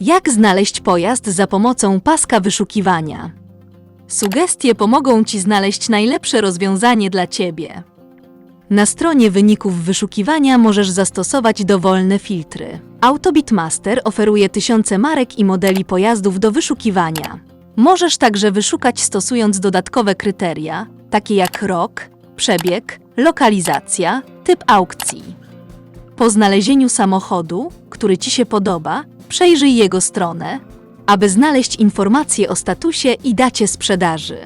Jak znaleźć pojazd za pomocą paska wyszukiwania? Sugestie pomogą Ci znaleźć najlepsze rozwiązanie dla Ciebie. Na stronie wyników wyszukiwania możesz zastosować dowolne filtry. Autobitmaster oferuje tysiące marek i modeli pojazdów do wyszukiwania. Możesz także wyszukać stosując dodatkowe kryteria, takie jak rok, przebieg, lokalizacja, typ aukcji. Po znalezieniu samochodu, który Ci się podoba, przejrzyj jego stronę, aby znaleźć informacje o statusie i dacie sprzedaży.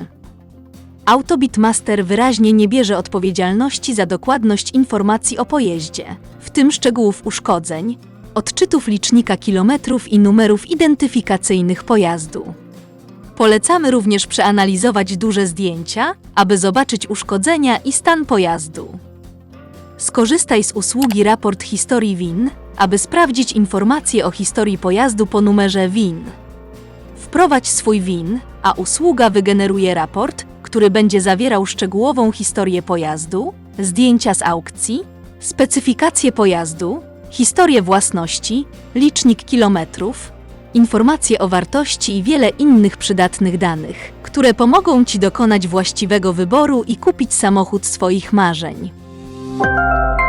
Autobitmaster wyraźnie nie bierze odpowiedzialności za dokładność informacji o pojeździe, w tym szczegółów uszkodzeń, odczytów licznika kilometrów i numerów identyfikacyjnych pojazdu. Polecamy również przeanalizować duże zdjęcia, aby zobaczyć uszkodzenia i stan pojazdu. Skorzystaj z usługi Raport Historii WIN, aby sprawdzić informacje o historii pojazdu po numerze WIN. Wprowadź swój WIN, a usługa wygeneruje raport, który będzie zawierał szczegółową historię pojazdu, zdjęcia z aukcji, specyfikację pojazdu, historię własności, licznik kilometrów, informacje o wartości i wiele innych przydatnych danych, które pomogą Ci dokonać właściwego wyboru i kupić samochód swoich marzeń. Música